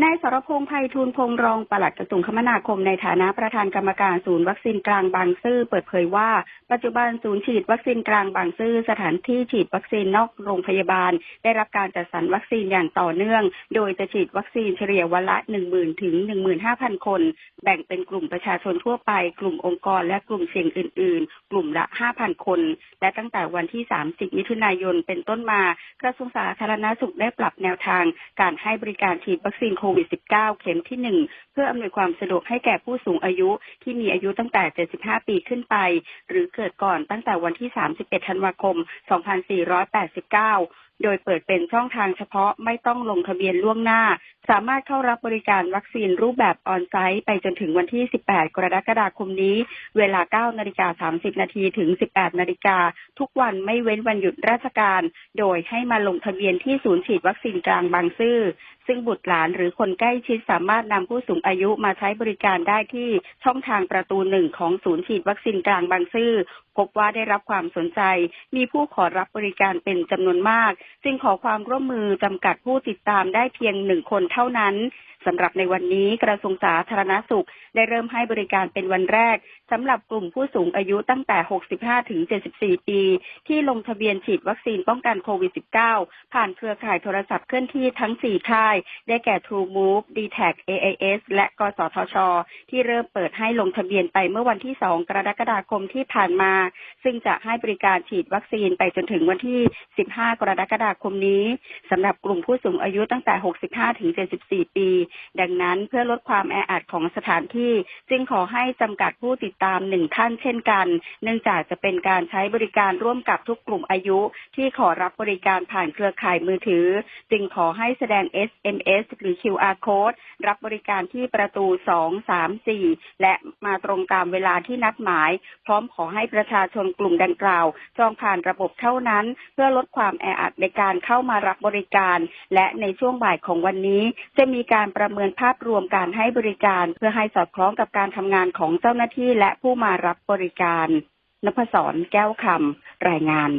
นายสรพงษ์ไพฑูรย์พงษ์รองปลัดกระทรวงคมนาคมในฐานะประธานกรรมการศูนย์วัคซีนกลางบางซื่อเปิดเผยว่า ปัจจุบันศูนย์ฉีดวัคซีนกลางบางซื่อสถานที่ฉีดวัคซีนนอกโรงพยาบาล ได้รับการจัดสรรวัคซีนอย่างต่อเนื่อง โดยจะฉีดวัคซีนเฉลี่ยวันละ 10,000 ถึง 15,000 คน แบ่งเป็นกลุ่มประชาชนทั่วไป กลุ่มองค์กรและกลุ่มเสี่ยงอื่น ๆ กลุ่มละ 5,000 คน และตั้งแต่วันที่ 30 มิถุนายนเป็นต้นมากระทรวงสาธารณสุขได้ปรับแนวทาง การให้บริการฉีดวัคซีนโควิด -19 เข็มที่หนึ่งเพื่ออำนวยความสะดวกให้แก่ผู้สูงอายุที่มีอายุตั้งแต่ 75 ปีขึ้นไป หรือเกิดก่อนตั้งแต่วันที่ 31 ธันวาคม 2489 โดยเปิดเป็นช่องทางเฉพาะไม่ต้องลงทะเบียนล่วงหน้า สามารถเข้ารับบริการวัคซีนรูปแบบออนไซต์ไปจนถึงวันที่ 18 กรกฎาคมนี้ เวลา 9 นาฬิกา 30 นาทีถึง 18 นาฬิกา ทุกวันไม่เว้นวันหยุดราชการ โดยให้มาลงทะเบียนที่ศูนย์ฉีดวัคซีนกลางบางซื่อ ซึ่งบุตรหลานหรือคนใกล้ชิดสามารถนำผู้สูงอายุมาใช้บริการได้ที่ช่องทางประตูหนึ่งของศูนย์ฉีดวัคซีนกลางบางซื่อพบว่าได้รับความสนใจ มีผู้ขอรับบริการเป็นจำนวนมาก จึงขอความร่วมมือจำกัดผู้ติดตามได้เพียงหนึ่งคนเท่านั้น สำหรับในวันนี้กระทรวงสาธารณสุข ได้เริ่มให้บริการเป็นวันแรกสำหรับกลุ่มผู้สูงอายุตั้งแต่ 65 ถึง 74 ปี ที่ลงทะเบียนฉีดวัคซีนป้องกันโควิด -19 ผ่านเครือข่ายโทรศัพท์เคลื่อนที่ทั้ง 4 ค่าย ได้แก่ True Move, d t a c AIS และกสทช ที่เริ่มเปิดให้ลงทะเบียนไปเมื่อวันที่ 2 กรกฎาคมที่ผ่านมา ซึ่งจะให้บริการฉีดวัคซีนไปจนถึงวันที่ 15 กรกฎาคมนี้สำหรับกลุ่มผู้สูงอายุตั้งแต่ 65 ถึง 74 ปีดังนั้นเพื่อลดความแออัดของสถานที่จึงขอให้จำกัดผู้ติดตามหนึ่งท่านเช่นกัน เนื่องจากจะเป็นการใช้บริการร่วมกับทุกกลุ่มอายุ ที่ขอรับบริการผ่านเครือข่ายมือถือ จึงขอให้แสดง SMS หรือ QR code รับบริการที่ประตู 2 3 4 และมาตรงตามเวลาที่นัดหมาย พร้อมขอให้ประชาชนกลุ่มดังกล่าว จองผ่านระบบเท่านั้น เพื่อลดความแออัดในการเข้ามารับบริการ และในช่วงบ่ายของวันนี้จะมีการประเมินภาพรวมการให้บริการ เพื่อให้สอดคล้องกับการทำงานของเจ้าหน้าที่และผู้มารับบริการนพศรแก้วคำรายงาน